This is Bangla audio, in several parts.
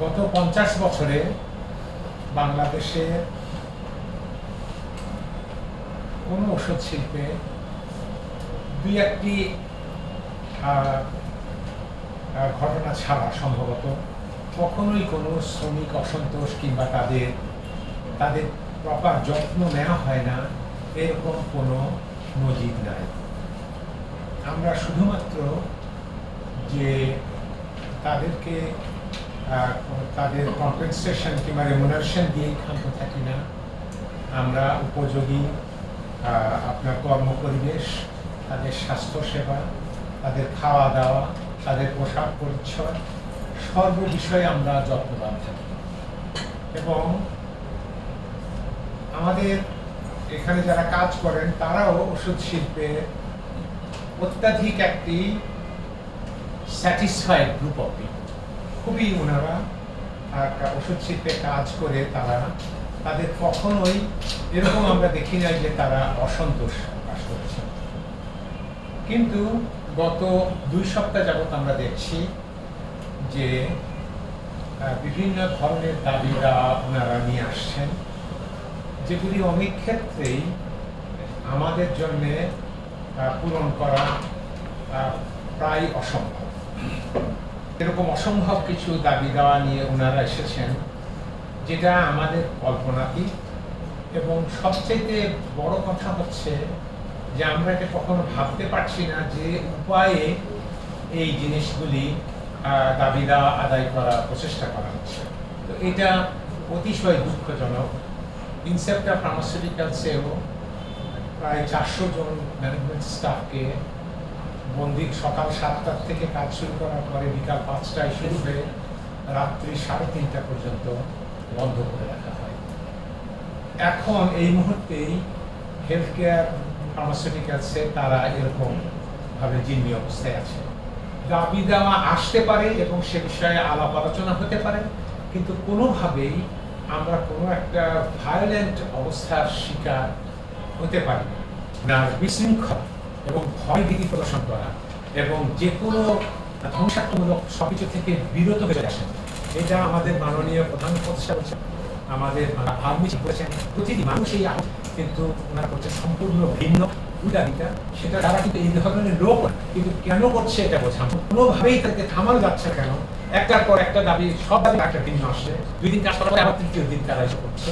গত পঞ্চাশ বছরে বাংলাদেশে কোনো ওষুধ শিল্পে দুই একটি ঘটনা ছাড়া সম্ভবত কখনোই কোনো শ্রমিক অসন্তোষ কিংবা তাদের তাদের প্রপার যত্ন নেওয়া হয় না, এরকম কোনো নজির নাই। আমরা শুধুমাত্র যে তাদেরকে তাদের কম্পেনসেশন কিংবা রেমুনারেশন দিয়েই ক্ষান্ত থাকি না। আমরা উপযোগী আপনার কর্ম পরিবেশ তাদের স্বাস্থ্য সেবা তাদের খাওয়া দাওয়া তাদের পোশাক পরিচ্ছদ, সর্ব বিষয়ে আমরা যত্নবান থাকি। এবং আমাদের এখানে যারা কাজ করেন, তারাও ওষুধ শিল্পে অত্যাধিক একটি স্যাটিসফাইড গ্রুপ অফ পিপল খুবই ওনারা ওষুধ শিল্পে কাজ করে তারা। তাদের কখনোই এরকম আমরা দেখি নাই যে তারা অসন্তোষ প্রকাশ করেছে। কিন্তু গত দুই সপ্তাহ যাবত আমরা দেখছি যে বিভিন্ন ধরনের দাবিরা ওনারা নিয়ে আসছেন, যেগুলি অনেক ক্ষেত্রেই আমাদের জন্যে পূরণ করা প্রায় অসম্ভব। এরকম অসম্ভব কিছু দাবি দেওয়া নিয়ে ওনারা এসেছেন, যেটা আমাদের কল্পনাতীত এবং সবচেয়ে বড় কথা হচ্ছে যে আমরা এটা কখনো ভাবতে পারছি না যে উপায়ে এই জিনিসগুলি দাবি দেওয়া আদায় করার প্রচেষ্টা করা হচ্ছে। তো এটা অতিশয় দুঃখজনক। ইনসেপ্টা ফার্মাসিউটিক্যালসেও প্রায় চারশো জন ম্যানেজমেন্ট স্টাফকে বন্দি সকাল সাতটার থেকে কাজ শুরু করার পরে বিকাল পাঁচটায় শুরু হয়ে রাত্রি সাড়ে তিনটা পর্যন্ত বন্ধ করে রাখা হয়। এখন এই মুহূর্তেই হেলথ কেয়ার ফার্মাসিউটিক্যালসে তারা এরকম ভাবে জিম্মি অবস্থায় আছে। দাবি দেওয়া আসতে পারে এবং সে বিষয়ে আলাপ আলোচনা হতে পারে, কিন্তু কোনোভাবেই আমরা কোনো একটা ভায়োলেন্ট অবস্থার শিকার হতে পারি না। বিশৃঙ্খলা। এবং ভয় ভীতি প্রদর্শন করা এবং যে কোনো ধ্বংসাত্মমূলক সবকিছু থেকে বিরত হয়ে আসেন এটা আমাদের মাননীয় প্রধান উপদেষ্টা বলছেন। আমাদের আর্মি বলেছেন, প্রতিটি মানুষ এই কিন্তু ওনারা করছে সম্পূর্ণ ভিন্ন। উদারিতা সেটা তারা কিন্তু এই ধরনের লোক কিন্তু কেন করছে এটা বোঝান কোনোভাবেই তাকে থামানো যাচ্ছে কেন? একটার পর একটা দাবি, সব দাবি একটা ভিন্ন আসছে। দুই দিন কাজ করার পরে আবার তৃতীয় দিন তারা এসে করছে।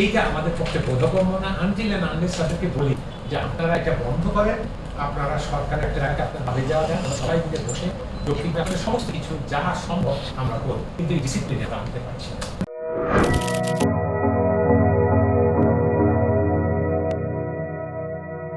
এইটা আমাদের পক্ষে বোধগম্য না। আনটিল না আনলেস তাদেরকে বলি যে আপনারা এটা বন্ধ করেন, আপনারা সরকারের একটা জায়গায় আপনার ভাবে যাওয়া দেন আমরা সবাই মিলে বসে দক্ষিণ সমস্ত কিছু যা সম্ভব আমরা করব। কিন্তু এই ডিসিপ্লিনে আনতে পারছি না।